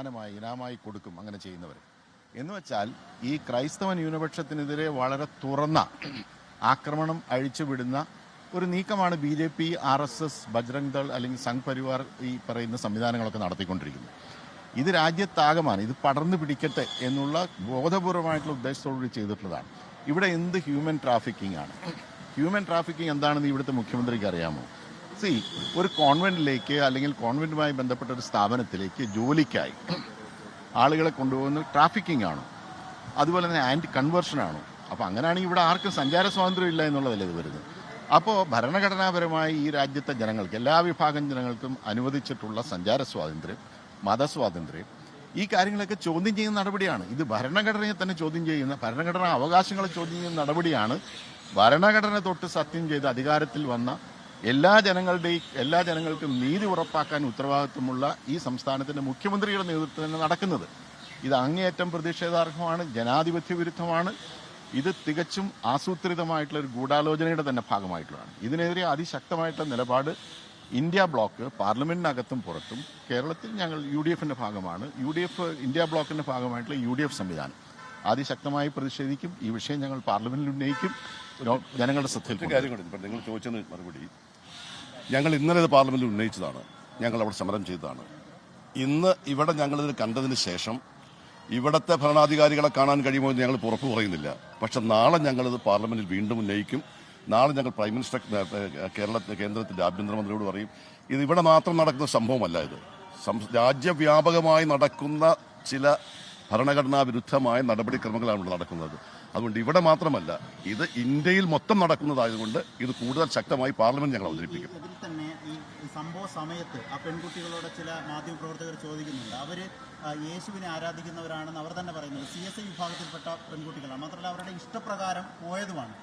സമ്മാനമായി ഇനാമായി കൊടുക്കും അങ്ങനെ ചെയ്യുന്നവർ. എന്ന് വെച്ചാൽ ഈ ക്രൈസ്തവ ന്യൂനപക്ഷത്തിനെതിരെ വളരെ തുറന്ന ആക്രമണം അഴിച്ചുവിടുന്ന ഒരു നീക്കമാണ് B J P R S S Bajrang Dal അല്ലെങ്കിൽ സംഘ് പരിവാർ ഈ പറയുന്ന സംവിധാനങ്ങളൊക്കെ നടത്തിക്കൊണ്ടിരിക്കുന്നത്. ഇത് രാജ്യത്താകമാണ് ഇത് പടർന്നു പിടിക്കട്ടെ എന്നുള്ള ബോധപൂർവമായിട്ടുള്ള ഉദ്ദേശത്തോടുകൂടി ചെയ്തിട്ടുള്ളതാണ്. ഇവിടെ എന്ത് ഹ്യൂമൻ ട്രാഫിക്കിംഗ് ആണ്? ഹ്യൂമൻ ട്രാഫിക്കിംഗ് എന്താണെന്ന് ഇവിടുത്തെ മുഖ്യമന്ത്രിക്ക് അറിയാമോ? സി ഒരു കോൺവെന്റിലേക്ക് അല്ലെങ്കിൽ കോൺവെന്റുമായി ബന്ധപ്പെട്ട ഒരു സ്ഥാപനത്തിലേക്ക് ജോലിക്കായി ആളുകളെ കൊണ്ടുപോകുന്ന ട്രാഫിക്കിംഗ് ആണോ. അതുപോലെ തന്നെ ആന്റി കൺവേർഷൻ ആണോ. അപ്പോൾ അങ്ങനെയാണെങ്കിൽ ഇവിടെ ആർക്കും സഞ്ചാര സ്വാതന്ത്ര്യം ഇല്ല എന്നുള്ളതല്ലേ ഇത് വരുന്നത്. അപ്പോൾ ഭരണഘടനാപരമായി ഈ രാജ്യത്തെ ജനങ്ങൾക്ക് എല്ലാ വിഭാഗം ജനങ്ങൾക്കും അനുവദിച്ചിട്ടുള്ള സഞ്ചാര സ്വാതന്ത്ര്യം മതസ്വാതന്ത്ര്യം ഈ കാര്യങ്ങളൊക്കെ ചോദ്യം ചെയ്യുന്ന നടപടിയാണ്. ഇത് ഭരണഘടനയെ തന്നെ ചോദ്യം ചെയ്യുന്ന ഭരണഘടനാ അവകാശങ്ങളെ ചോദ്യം ചെയ്യുന്ന നടപടിയാണ്. ഭരണഘടന തൊട്ട് സത്യം ചെയ്ത് അധികാരത്തിൽ വന്ന എല്ലാ ജനങ്ങളുടെയും എല്ലാ ജനങ്ങൾക്കും നീതി ഉറപ്പാക്കാൻ ഉത്തരവാദിത്വമുള്ള ഈ സംസ്ഥാനത്തിന്റെ മുഖ്യമന്ത്രിയുടെ നേതൃത്വത്തിൽ നടക്കുന്നത്. ഇത് അങ്ങേയറ്റം പ്രതിഷേധാർഹമാണ് ജനാധിപത്യ വിരുദ്ധമാണ്. ഇത് തികച്ചും ആസൂത്രിതമായിട്ടുള്ള ഒരു ഗൂഢാലോചനയുടെ തന്നെ ഭാഗമായിട്ടുള്ളതാണ്. ഇതിനെതിരെ അതിശക്തമായിട്ടുള്ള നിലപാട് ഇന്ത്യ ബ്ലോക്ക് പാർലമെന്റിനകത്തും പുറത്തും കേരളത്തിൽ ഞങ്ങൾ യു ഡി എഫിന്റെ ഭാഗമാണ്. യു ഡി എഫ് ഇന്ത്യ ബ്ലോക്കിന്റെ ഭാഗമായിട്ടുള്ള യു ഡി എഫ് സംവിധാനം. അതിശക്തമായി പ്രതിഷേധിക്കും. ഈ വിഷയം ഞങ്ങൾ പാർലമെന്റിൽ ഉന്നയിക്കും. ജനങ്ങളുടെ ശ്രദ്ധയിൽ കാര്യം കൂടി ഇപ്പം നിങ്ങൾ ചോദിച്ചതിന് മറുപടി. ഞങ്ങൾ ഇന്നലെ ഇത് പാർലമെന്റിൽ ഉന്നയിച്ചതാണ്. ഞങ്ങൾ അവിടെ സമരം ചെയ്തതാണ്. ഇന്ന് ഇവിടെ ഞങ്ങളിത് കണ്ടതിന് ശേഷം ഇവിടുത്തെ ഭരണാധികാരികളെ കാണാൻ കഴിയുമോ എന്ന് ഞങ്ങൾ പുറത്തു പറയുന്നില്ല. പക്ഷെ നാളെ ഞങ്ങളിത് പാർലമെന്റിൽ വീണ്ടും ഉന്നയിക്കും. നാളെ ഞങ്ങൾ പ്രൈം മിനിസ്റ്റർ കേരള കേന്ദ്രത്തിന്റെ ആഭ്യന്തരമന്ത്രിയോട് പറയും ഇത് ഇവിടെ മാത്രം നടക്കുന്ന സംഭവമല്ല ഇത്. രാജ്യവ്യാപകമായി നടക്കുന്ന ചില ഭരണഘടനാ വിരുദ്ധമായ നടപടിക്രമങ്ങളാണ് നടക്കുന്നത്. അതുകൊണ്ട് ഇവിടെ മാത്രമല്ല ഇത് ഇന്ത്യയിൽ മൊത്തം നടക്കുന്നതായതുകൊണ്ട് ഇത് കൂടുതൽ ശക്തമായി പാർലമെന്റ് ഞങ്ങൾ അവതരിപ്പിക്കും. സംഭവ സമയത്ത് ആ പെൺകുട്ടികളോട് ചില മാധ്യമപ്രവർത്തകർ ചോദിക്കുന്നുണ്ട്. അവർ യേശുവിനെ ആരാധിക്കുന്നവരാണെന്ന് അവർ തന്നെ പറയുന്നത് സി എസ് ഐ വിഭാഗത്തിൽപ്പെട്ട പെൺകുട്ടികളാണ്. മാത്രമല്ല അവരുടെ ഇഷ്ടപ്രകാരം പോയതുമാണ്.